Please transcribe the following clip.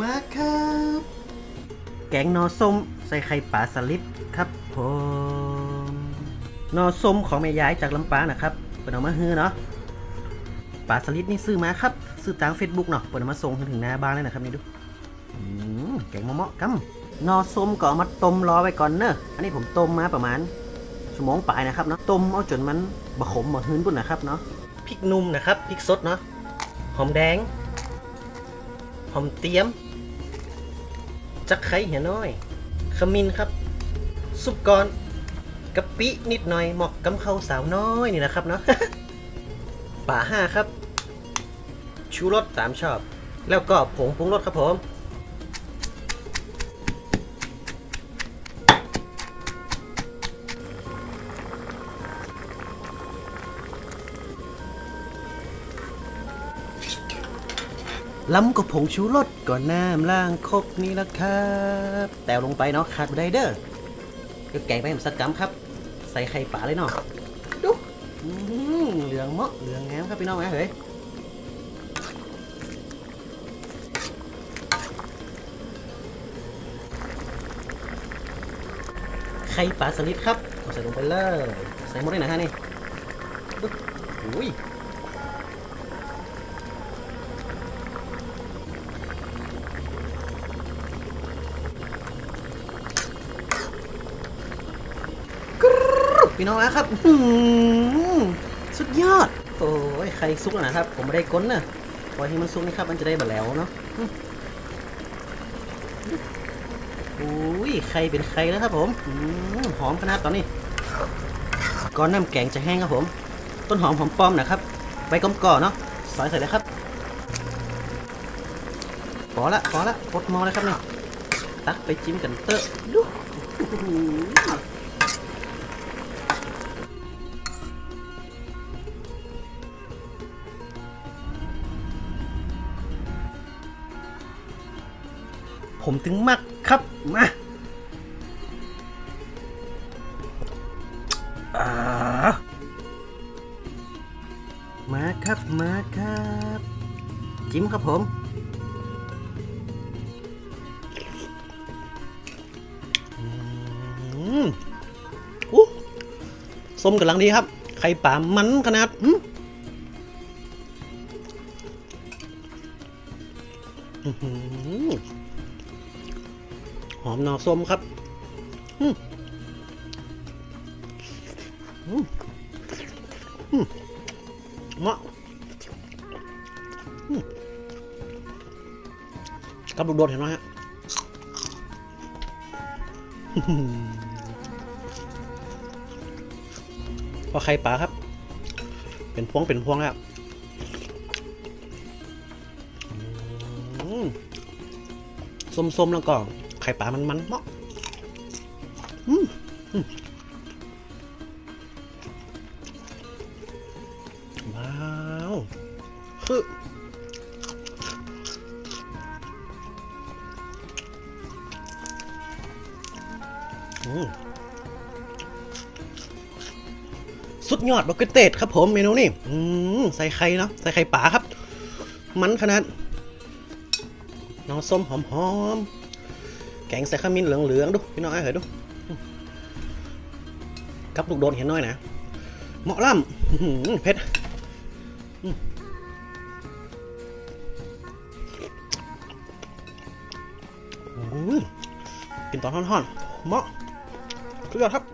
มาครับ แกงนอส้มใส่ไข่ปลาสลิดครับผมนอส้มของแม่ยายจากลำปางนะครับเปิดเอามาฮือเนาะปลาสลิดนี่ซื้อมาครับ ซื้อทางเฟซบุ๊กเนาะเปิดเอามาส่งถึงหน้าบ้านเลยนะครับนี่ดูแกงมะเมาะกัมนอส้มก็เอามาต้มรอไว้ก่อนเนอะอันนี้ผมต้มมาประมาณชั่วโมงปลายนะครับเนาะต้มเอาจนมันบะขมบะฮืนปุ่นนะครับเนาะพริกนุ่มนะครับพริกสดเนาะหอมแดงหอมเตี้ยม จักไข่เหี่ยน้อย ขมิ้นครับ ซุปก้อนกะปินิดหน่อยเหมาะกำเข้าวสาวน้อยนี่นะครับเนาะป่าห้าครับ ชูรสตามชอบ แล้วก็ผงปรุงรสครับผม ล้ำกับผงชูรสก่อนน้ำล่างคกนี่ละครับ แต่ลงไปเนาะขาดไม่ได้เด้อเดี๋ยวแกงไปผมสักกำครับ ใส่ไข่ป่าเลยเนาะดูเหลืองเมาะเหลืองแง้มครับพี่น้องนะเฮ้ยไข่ปลาสลิดครับใส่ลงไปเลย ใส่หมดเลยนะฮะนี่ดูอุ้ย พี่น้องนะครับสุดยอด โอ้ยไข่ซุกแล้วนะครับ ผมไม่ได้ก้นนะปล่อยให้มันซุกนี่ครับ มันจะได้แบบแล้วเนาะอื้อโอ้ยไข่เป็นไข่แล้วครับผมหอมขนาดตอนนี้ก่อนน้ำแกงจะแห้งครับผม ต้นหอมหอมปอมนะครับใบกำก่อเนาะซอยใส่เลยครับพอละพอละปดมอเลยครับนี่ตักไปจิ้มกันเตอะดู ผมถึงมักครับมาอามาครับมาครับ จิ้มครับผมอืมอู้ส้มกำลังดีครับ ไข่ป่ามันขนาด อมอื้อหือหอมหนอส้มครับอืมอืมอืมเหมาะอืมกับลูกโดดเห็นไหมฮะอื้อหือพอไข่ปลาครับ เป็นพวงเป็นพวงแล้วอืมส้มๆแล้วก็ไข่ปลามันมันเนาะอืมว้าวคือสุดยอดบักเกอร์เตดครับผมเมนูนี่อืมใส่ไข่เนาะใส่ไข่ป่าครับ มันขนาดน้องส้มหอมๆ แกงใส่ขมิ้นเหลืองๆดูพี่น้องไอ้เหรอดูกับลูกโดนเห็นน้อยนะเหมาะล่ำเผ็ดกินตอนท่อนๆเหมาะสุดยอดครับ